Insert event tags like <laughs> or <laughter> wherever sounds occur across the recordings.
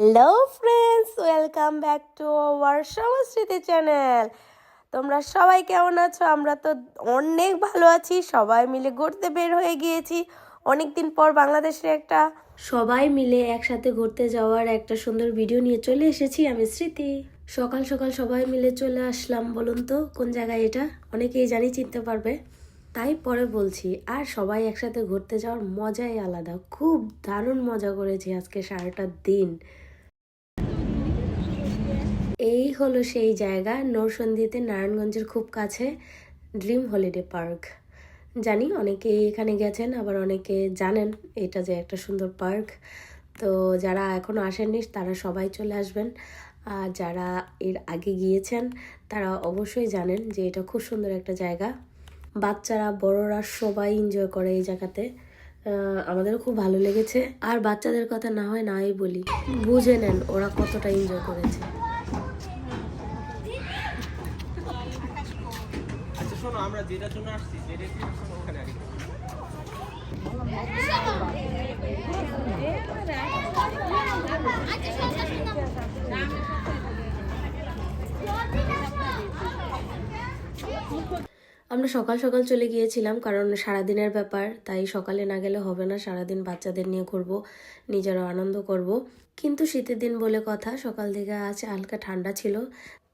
Hello friends welcome back to our Sanskriti channel তোমরা সবাই কেমন আছো? আমরা তো অনেক ভালো আছি। সবাই মিলে ঘুরতে বের হয়ে গিয়েছি। অনেক দিন পর বাংলাদেশের একটা সবাই মিলে একসাথে ঘুরতে যাওয়ার একটা সুন্দর ভিডিও নিয়ে চলে এসেছি আমি, স্মৃতি। সকাল সকাল সবাই মিলে চলে আসলাম, বলুন তো, কোন জায়গায় এটা? অনেকেই জানি, চিনতে পারবে। তাই পরে বলছি, আর সবাই একসাথে ঘুরতে যাওয়ার মজাই আলাদা। খুব দারুণ মজা করেছি আজকে সারাটা দিন। এই হলো সেই জায়গা নরসন্দিতে নারায়ণগঞ্জের খুব কাছে ড্রিম হলিডে পার্ক জানি অনেকেই এখানে গেছেন, আবার অনেকে জানেন এটা যে একটা সুন্দর পার্ক। তো যারা এখনও আসেননি, তারা সবাই চলে আসবেন। আর যারা এর আগে গিয়েছেন, তারা অবশ্যই জানেন যে এটা খুব সুন্দর একটা জায়গা। বাচ্চারা, বড়রা সবাই এনজয় করে এই জায়গাতে। আমাদেরও খুব ভালো লেগেছে। আর বাচ্চাদের কথা না হয় নাই বলি, বুঝে নেন ওরা কতটা এনজয় করেছে। শোনো, আমরা আসছি আমরা সকাল সকাল চলে গিয়েছিলাম, কারণ সারাদিনের ব্যাপার, তাই সকালে না গেলে হবে না, সারাদিন বাচ্চাদের নিয়ে ঘুরবো, নিজেরও আনন্দ করব। কিন্তু শীতের দিন বলে কথা, সকাল থেকে আজ হালকা ঠান্ডা ছিল।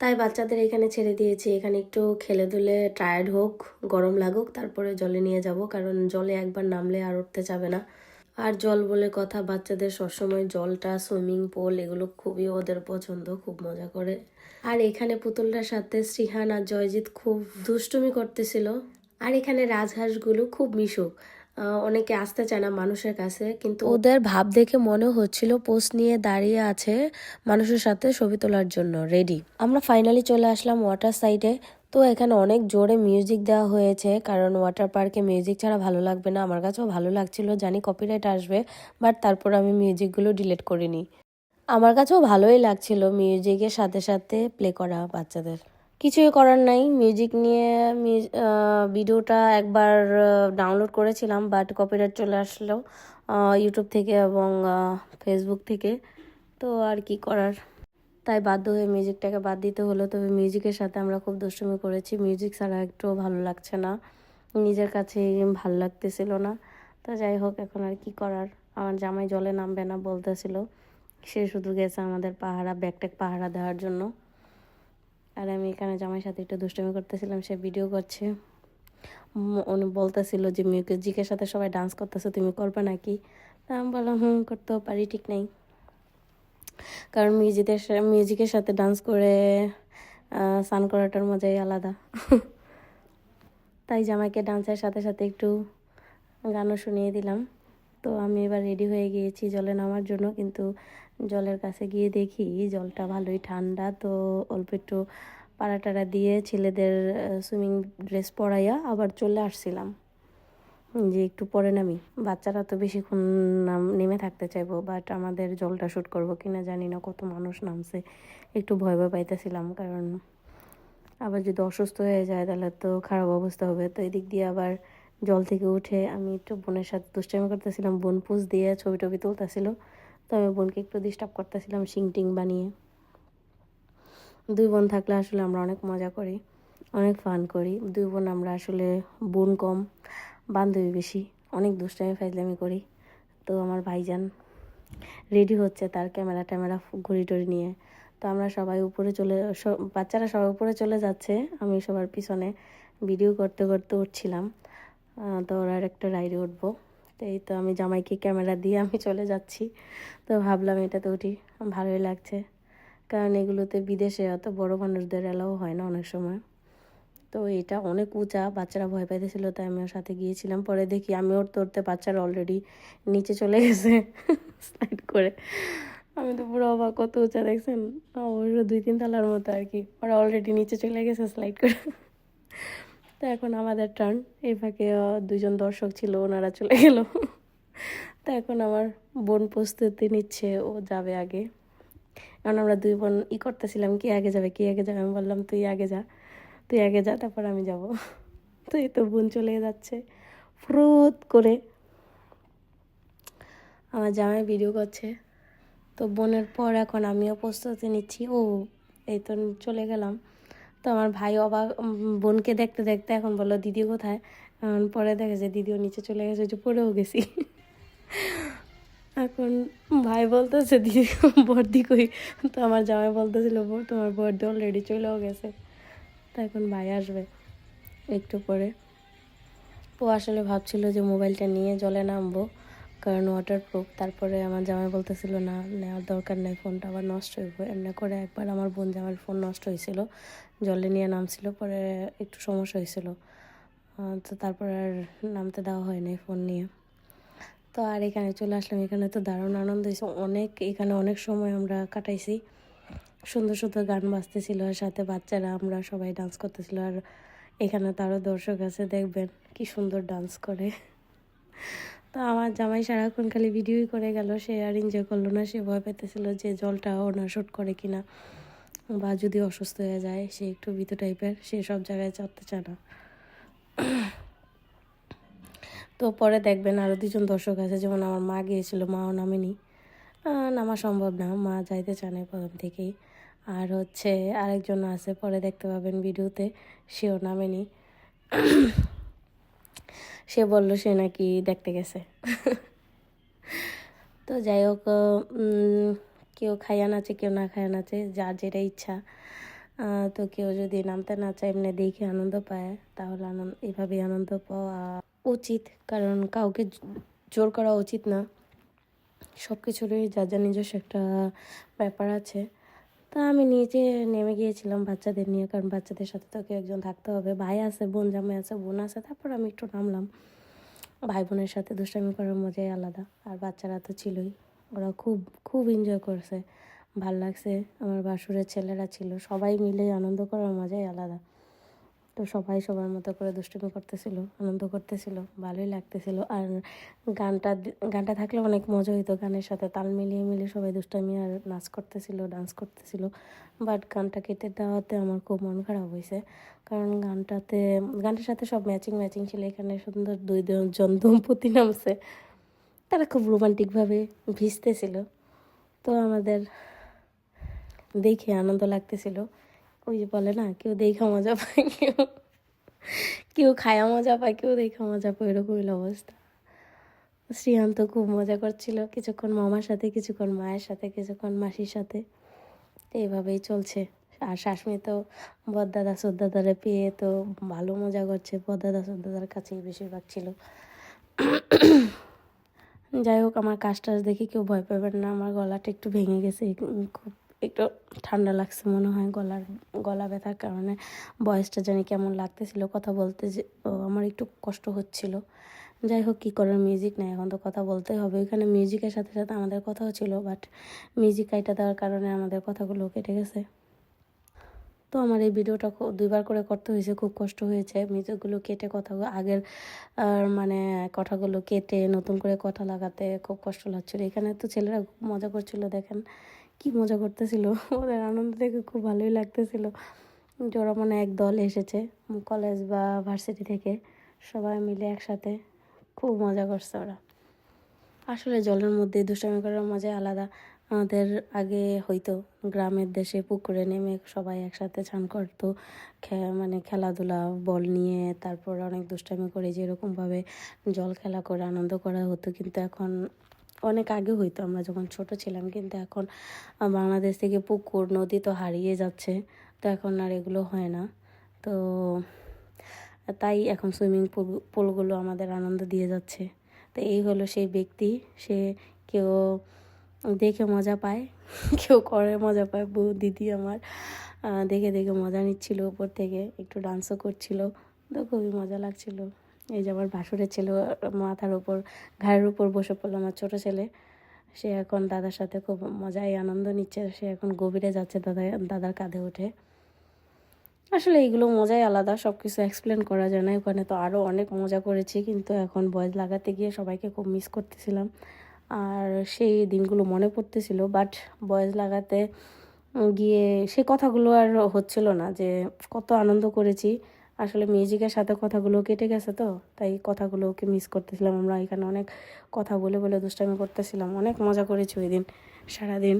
তাই বাচ্চাদের এখানে ছেড়ে দিয়েছি। এখানে একটু খেলে দুলে টায়ার্ড হোক, গরম লাগুক, তারপরে জলে নিয়ে যাব, কারণ জলে একবার নামলে আর উঠতে যাবে না। আর জল বলে কথা, বাচ্চাদের সবসময় জলটা, সুইমিং পুল, এগুলো খুবই ওদের পছন্দ, খুব মজা করে। আর এখানে পুতুলটার সাথে শ্রীহান আর জয়জিৎ খুব দুষ্টুমি করতেছিল। আর এখানে রাজহাঁসগুলো খুব মিশুক। অনেকে আসতে চায় না মানুষের কাছে, কিন্তু ওদের ভাব দেখে মনে হচ্ছিল পোস্ট নিয়ে দাঁড়িয়ে আছে মানুষের সাথে ছবি তোলার জন্য রেডি আমরা ফাইনালি চলে আসলাম ওয়াটার সাইডে তো এখানে অনেক জোরে মিউজিক দেওয়া হয়েছে, কারণ ওয়াটার পার্কে মিউজিক ছাড়া ভালো লাগবে না। আমার কাছেও ভালো লাগছিল, জানি কপিরাইট আসবে বাট তারপর আমি মিউজিকগুলো ডিলিট করিনি। আমার কাছেও ভালোই লাগছিল মিউজিকের সাথে সাথে প্লে করা বাচ্চাদের। কিছুই করার নাই। মিউজিক নিয়ে ভিডিওটা একবার ডাউনলোড করেছিলাম বাট কপিরাইট চলে আসলো ইউটিউব থেকে এবং ফেসবুক থেকে। তো আর কি করার? তাই বাধ্য হয়ে মিউজিকটাকে বাদ দিতে হলো। তবে মিউজিকের সাথে আমরা খুব দুষ্টুমি করেছি। মিউজিক ছাড়া একটুও ভালো লাগছে না। নিজের কাছে ভালো লাগতেছিল না। তো যাই হোক, এখন আর কি করার? আমার জামাই জলে নামবে না বলতেছিল। সে শুধু গেছে আমাদের পাহারা ব্যাকটেক পাহারা দেওয়ার জন্য। আর আমি এখানে জামাইয়ের সাথে একটু দুষ্টুমি করতেছিলাম, সে ভিডিও করছে। উনি বলতেছিল যে মিউজিকের সাথে সবাই ডান্স করতেছে, তুমি করবে নাকি? তা আমি বললাম, হুম, করতেও পারি, ঠিক নেই। কারণ মিউজিকের মিউজিকের সাথে ডান্স করে সান করাটার মজাই আলাদা। তাই জামাইকে ডান্সের সাথে সাথে একটু গানও শুনিয়ে দিলাম। তো আমি এবার রেডি হয়ে গিয়েছি, জলে নামার জন্য। কিন্তু জলের কাছে গিয়ে দেখি জলটা ভালোই ঠান্ডা, তো অল্প একটু পাড়া টাড়া দিয়ে ছেলেদের সুইমিং ড্রেস পরাইয়া আবার চলে আসছিলাম। যে একটু পরে নামি। বাচ্চারা তো বেশিক্ষণ নাম, নেমে থাকতে চাইব বাট আমাদের জলটা শ্যুট করব কিনা জানি না, কত মানুষ নামছে। একটু ভয় ভয় পাইতেছিলাম, কারণ আবার যদি অসুস্থ হয়ে যায় তাহলে তো খারাপ অবস্থা হবে। তো এদিক দিয়ে আবার জল থেকে উঠে আমি একটু বোনের সাথে দুষ্টামি করতেছিলাম। বোন পুষ দিয়ে ছবি টবি তুলতেছিল। তো আমি বোনকে একটু ডিস্টার্ব করতেছিলাম শিং টিং বানিয়ে। দুই বোন থাকলে আসলে আমরা অনেক মজা করি, অনেক ফান করি। দুই বোন আমরা আসলে বোন কম, বান্ধবী বেশি, অনেক দুষ্টামি ফাইজলামি করি। তো আমার ভাইজান রেডি হচ্ছে তার ক্যামেরা ট্যামেরা ঘড়ি টড়ি নিয়ে। তো আমরা সবাই উপরে চলে বাচ্চারা সবাই উপরে চলে যাচ্ছে, আমি সবার পিছনে ভিডিও করতে করতে উঠছিলাম। তো ওরা একটা রাইডে উঠবো। তো এই তো আমি জামাইকে ক্যামেরা দিয়ে আমি চলে যাচ্ছি। তো ভাবলাম এটাতে উঠি, ভালোই লাগছে। কারণ এগুলোতে বিদেশে অত বড় মানুষদের এলাও হয় না অনেক সময়। তো এটা অনেক উঁচা, বাচ্চারা ভয় পাইতেছিল, তাই আমি ওর সাথে গিয়েছিলাম। পরে দেখি আমি ওর তোরতে বাচ্চারা অলরেডি নিচে চলে গেছে স্লাইড করে। আমি তো পুরো অবাক, কত উঁচা দেখছেন? অবশ্য দুই তিন তলার মতো আর কি। ওরা অলরেডি নিচে চলে গেছে স্লাইড করে। তো এখন আমাদের টার্ন এই ফাঁকে দুজন দর্শক ছিল, ওনারা চলে গেল। তো এখন আমার বোন প্রস্তুতি নিচ্ছে, ও যাবে আগে। কারণ আমরা দুই বোন ই করতেছিলাম, কি আগে যাবে, কি আগে যাবে? আমি বললাম, তুই আগে যা, তুই আগে যা, তারপর আমি যাব। তো এই তো বোন চলে যাচ্ছে, ফ্রুত করে। আমার জামাই ভিডিও করছে। তো বোনের পর এখন আমিও প্রস্তুতি নিচ্ছি। ও, এই তো চলে গেলাম। তো আমার ভাই অবাক বোনকে দেখতে দেখতে এখন বলল দিদি কোথায়? এখন পরে দেখে যে দিদিও নিচে চলে গেছে যে পড়েও গেছি। এখন ভাই বলতেছে দিদি বর্দি কই? তো আমার জামাই বলতেছিল "বউ, তোমার বর্দি অলরেডি চলেও গেছে। তো এখন ভাই আসবে একটু পরে। ও আসলে ভাবছিল যে মোবাইলটা নিয়ে জলে নামবো। কারণ ওয়াটারপ্রুফ তারপরে আমার জামাই বলতেছিল, না, নেওয়ার দরকার নেই, ফোনটা আবার নষ্ট হইব এমনি করে একবার আমার বোন জামাইয়ের ফোন নষ্ট হয়েছিল, জলে নিয়ে নামছিল, পরে একটু সমস্যা হয়েছিল। তো তারপরে আর নামতে দেওয়া হয়নি ফোন নিয়ে। তো আর এখানে চলে আসলাম, এখানে তো দারুণ আনন্দ হয়েছে। অনেক, এখানে অনেক সময় আমরা কাটাইছি। সুন্দর সুন্দর গান বাজতেছিল, আর সাথে বাচ্চারা, আমরা সবাই ডান্স করতেছিল, আর এখানে তো আরও দর্শক আছে, দেখবেন কি সুন্দর ডান্স করে। তো আমার জামাই সারাক্ষণ খালি ভিডিওই করে গেল, সে আর এনজয় করল না, সে ভয় পেতেছিল যে জলটা ওনা শুট করে কিনা বা যদি অসুস্থ হয়ে যায়, সে একটু ভীত টাইপের সে সব জায়গায় চাপতে চায় না। তো পরে দেখবেন আরও দুজন দর্শক আছে, যেমন আমার মা গিয়েছিল, মাও নামেনি। নামা সম্ভব না, মা যাইতে চায় না প্রথম থেকেই। আর হচ্ছে আরেকজন আছে, পরে দেখতে পাবেন ভিডিওতে, সেও নামেনি। সে বলল, সে নাকি দেখতে গেছে। <laughs> তো যাই হোক কেউ খাইয়া নাচে, কেউ না খাইয়া নাচে, যার যেটা ইচ্ছা তো কেউ যদি নামতে না চায়, এমনি দেখে আনন্দ পায়, তাহলে আনন্দ, এভাবেই আনন্দ পাওয়া উচিত। কারণ কাউকে জোর করা উচিত না। সব কিছুরই যা যা নিজস্ব একটা ব্যাপার আছে। তা আমি নিচে নেমে গিয়েছিলাম বাচ্চাদের নিয়ে, কারণ বাচ্চাদের সাথে তো কেউ একজন থাকতে হবে। ভাই আছে, বোন, জামাই আছে, বোন আছে, তারপর আমি একটু নামলাম। ভাই বোনের সাথে দুষ্টামি করার মজাই আলাদা, আর বাচ্চারা তো ছিলই। ওরা খুব খুব এনজয় করছে। ভালো লাগছে, আমার বাসুরের ছেলেরা ছিল। সবাই মিলে আনন্দ করার মজাই আলাদা। তো সবাই সবার মতো করে দুষ্টুমি করতেছিল, আনন্দ করতেছিল, ভালোই লাগতেছিল। আর গানটা গানটা থাকলে অনেক মজা হইতো গানের সাথে, তাল মিলিয়ে মিলিয়ে সবাই দুষ্টামি আর নাচ করতেছিল ডান্স করতেছিল। বাট গানটা কেটে দেওয়াতে আমার খুব মন খারাপ হয়েছে কারণ গানটাতে, গানটার সাথে সব ম্যাচিং ম্যাচিং ছিল। এখানে সুন্দর দুই জন দম্পতি নামছে। তারা খুব রোমান্টিকভাবে ভিজতেছিল। তো আমাদের দেখে আনন্দ লাগতেছিল। ওই যে বলে না, কেউ দেখা মজা পায়, কেউ কেউ খায়া মজা পায়, কেউ দেখা মজা পায় এরকমই অবস্থা। শ্রীয়ান্ত খুব মজা করছিল, কিছুক্ষণ মামার সাথে, কিছুক্ষণ মায়ের সাথে, কিছুক্ষণ মাসির সাথে। এইভাবেই চলছে। আর শাশুড়ি তো বদদাদা সদ্দাদারে পেয়ে তো ভালো মজা করছে, বদদাদা সদ্দাদার কাছেই বেশিরভাগ ছিল। যাই হোক, আমার কাজ টাজ দেখে কেউ ভয় পাবেন না, আমার গলাটা একটু ভেঙে গেছে, খুব একটু ঠান্ডা লাগছে মনে হয় গলার, গলা ব্যথার কারণে। বয়সটা জানি কেমন লাগতেছিল, কথা বলতে যে আমার একটু কষ্ট হচ্ছিল। যাই হোক, কী করার মিউজিক নেই, এখন তো কথা বলতেই হবে। ওইখানে মিউজিকের সাথে সাথে আমাদের কথাও ছিল বাট মিউজিক কাইটা দেওয়ার কারণে আমাদের কথাগুলো কেটে গেছে। তো আমার এই ভিডিওটা দুইবার করে করতে হয়েছে, খুব কষ্ট হয়েছে। মিউজিকগুলো কেটে কথাগুলো আগের মানে কথাগুলো কেটে নতুন করে কথা লাগাতে খুব কষ্ট লাগছিল। এখানে তো ছেলেরা খুব মজা করছিল, দেখেন। কি মজা করতেছিল? ওদের আনন্দ দেখে খুব ভালোই লাগতেছিল। ওরা মানে এক দল এসেছে, কলেজ বা ভার্সিটি থেকে, সবাই মিলে একসাথে। খুব মজা করছে ওরা। আসলে জলের মধ্যে দুষ্টামি করার মজাই আলাদা। আমাদের আগে হয়তো গ্রামের দেশে পুকুরে নেমে সবাই একসাথে চান করতো মানে খেলাধুলা, বল নিয়ে, তারপর অনেক দুষ্টামি করে যেরকমভাবে জল খেলা করে আনন্দ করা হতো। কিন্তু এখন অনেক আগে হইতো, আমরা যখন ছোট ছিলাম, কিন্তু এখন বাংলাদেশ থেকে পুকুর, নদী তো হারিয়ে যাচ্ছে, তো এখন আর এগুলো হয় না। তো তাই এখন সুইমিং পুল পুলগুলো আমাদের আনন্দ দিয়ে যাচ্ছে। তো এই হলো সেই ব্যক্তি, সে কেউ দেখে মজা পায়, <laughs> কেউ করে মজা পায়। বউ, দিদি আমার দেখে দেখে মজা নিচ্ছিল উপর থেকে, একটু ডান্সও করছিল, তো খুবই মজা লাগছিল। এই যে আমার ভাসুরের ছেলে, মাথার উপর, ঘাড়ের উপর বসে পড়ল আমার ছোটো ছেলে। সে এখন দাদার সাথে খুব মজায় আনন্দ নিচ্ছে। সে এখন গভীরে যাচ্ছে দাদা, দাদার কাঁধে উঠে। আসলে এইগুলো মজাই আলাদা সব কিছু এক্সপ্লেন করা যায় না। ওখানে তো আরও অনেক মজা করেছি, কিন্তু এখন বয়স লাগাতে গিয়ে সবাইকে খুব মিস করতেছিলাম। আর সেই দিনগুলো মনে পড়তেছিল বাট বয়স লাগাতে গিয়ে সে কথাগুলো আর হচ্ছিল না যে কত আনন্দ করেছি। আসলে মিউজিকের সাথে কথাগুলো কেটে গেছে তো, তাই কথাগুলোকে মিস করতেছিলাম আমরা। এখানে অনেক কথা বলে বলে দুষ্টামি করতেছিলাম, অনেক মজা করেছি ওই দিন, সারাদিন।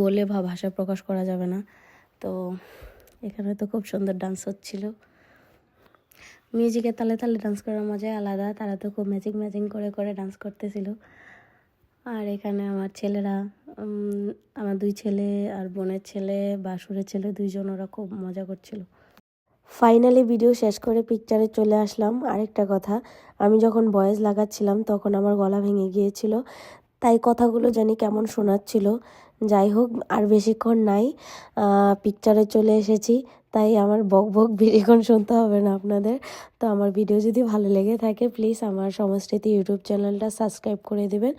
বলে বা ভাষা প্রকাশ করা যাবে না। তো এখানে তো খুব সুন্দর ডান্স হচ্ছিল। মিউজিকের তালে তালে ডান্স করার মজাই আলাদা, তারা তো খুব ম্যাচিং ম্যাচিং করে করে ডান্স করতেছিল। আর এখানে আমার ছেলেরা আমার দুই ছেলে আর বোনের ছেলে, বাসুরের ছেলে দুইজন ওরা খুব মজা করছিল। ফাইনালি ভিডিও শেষ করে পিকচারে চলে আসলাম। আরেকটা কথা, আমি যখন বয়েস লাগাচ্ছিলাম, তখন আমার গলা ভেঙে গিয়েছিল। তাই কথাগুলো জানি কেমন শোনাচ্ছিল। যাই হোক, আর বেশিক্ষণ নাই পিকচারে চলে এসেছি। তাই আমার বক বক বেশিক্ষণ শুনতে হবে না আপনাদের। তো আমার ভিডিও যদি ভালো লেগে থাকে প্লিজ আমার সমস্মৃতি ইউটিউব চ্যানেলটা সাবস্ক্রাইব করে দেবেন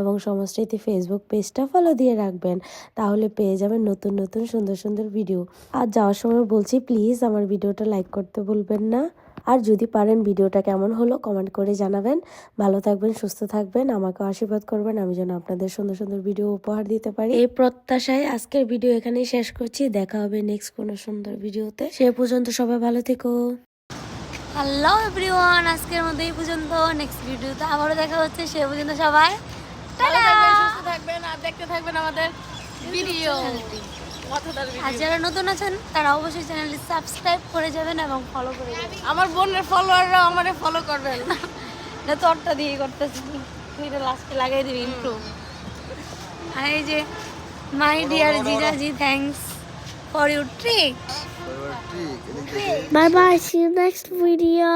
এবং সমস্মৃতি ফেসবুক পেজটা ফলো দিয়ে রাখবেন। তাহলে পেয়ে যাবেন নতুন নতুন সুন্দর সুন্দর ভিডিও। আর যাওয়ার সময় বলছি প্লিজ আমার ভিডিওটা লাইক করতে ভুলবেন না। আর যদি পারেন ভিডিওটা কেমন হলো কমেন্ট করে জানাবেন। ভালো থাকবেন সুস্থ থাকবেন আমাকে আশীর্বাদ করবেন আমি যেন আপনাদের সুন্দর সুন্দর ভিডিও উপহার দিতে পারি। এই প্রত্যাশায় আজকের ভিডিও এখানেই শেষ করছি। দেখা হবে নেক্সট কোনো সুন্দর ভিডিওতে। সে পর্যন্ত সবাই ভালো থেকো। হ্যালো এভরিওয়ান আজকের মধ্যে এই পর্যন্ত। নেক্সট ভিডিওতে আবারও দেখা হচ্ছে। সে পর্যন্ত সবাই ভালো থাকবেন সুস্থ থাকবেন আর দেখতে থাকবেন আমাদের ভিডিও আর যারা নতুন আছেন তারা অবশ্যই চ্যানেলটি সাবস্ক্রাইব করে যাবেন এবং ফলো করে যাবেন। আমার বোনের ফলোয়াররা আমারে ফলো করবেন। <laughs> এটা তোরটা দিয়ে করতেছি। তুই এটা লাস্টে লাগাই দিবি ইন্ট্রো আর এই যে my dear জিজাজি thanks for your treat Trick. Bye bye see you next video